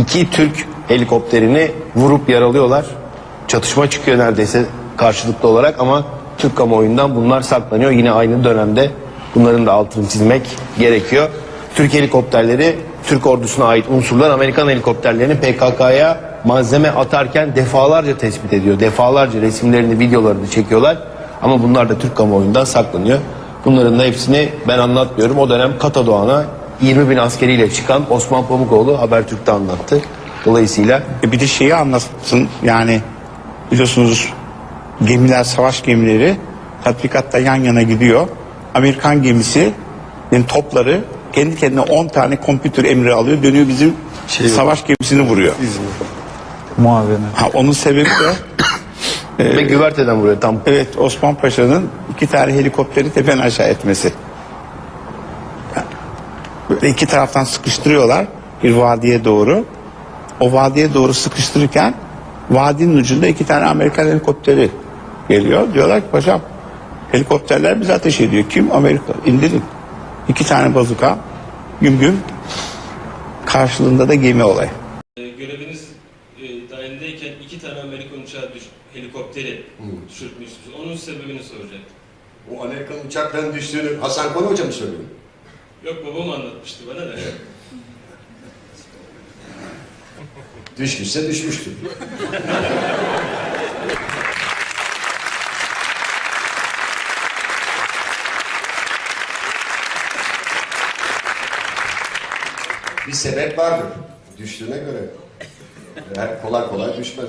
iki Türk helikopterini vurup yaralıyorlar. Çatışma çıkıyor neredeyse karşılıklı olarak ama Türk kamuoyundan bunlar saklanıyor. Yine aynı dönemde bunların da altını çizmek gerekiyor. Türk helikopterleri Türk ordusuna ait unsurlar Amerikan helikopterlerini PKK'ya malzeme atarken defalarca tespit ediyor. Defalarca resimlerini, videolarını çekiyorlar. Ama bunlar da Türk kamuoyundan saklanıyor. Bunların da hepsini ben anlatmıyorum. O dönem Kata Doğan'a 20 bin askeriyle çıkan Osman Pamukoğlu Habertürk'te anlattı. Dolayısıyla E bir de şeyi anlatsın yani biliyorsunuz gemiler savaş gemileri tatbikatta yan yana gidiyor. Amerikan gemisi yani topları kendi kendine 10 tane kompütür emri alıyor dönüyor bizim savaş gemisini vuruyor. Muavene. Ha, onun sebebi de ve güverteden vuruyor tam. evet Osman Paşa'nın iki tane helikopteri tepen aşağı etmesi. Böyle iki taraftan sıkıştırıyorlar bir vadiye doğru. O vadiye doğru sıkıştırırken vadinin ucunda iki tane Amerikan helikopteri geliyor. Diyorlar ki paşam helikopterler bize ateş ediyor. Kim? Amerika. İndirin. İki tane bazuka güm güm karşılığında da gemi olayı. E, göreviniz e, dahilindeyken iki tane Amerikan uçağı düş, helikopteri düşürtmüşsünüz. Onun sebebini soracaktım. O Amerikan uçakların düştüğünü Hasan Konu Hoca mı söylüyor? Yok babam anlatmıştı bana da. Düşmüşse düşmüştür. Bir sebep vardır düştüğüne göre. Her kolay kolay düşmez.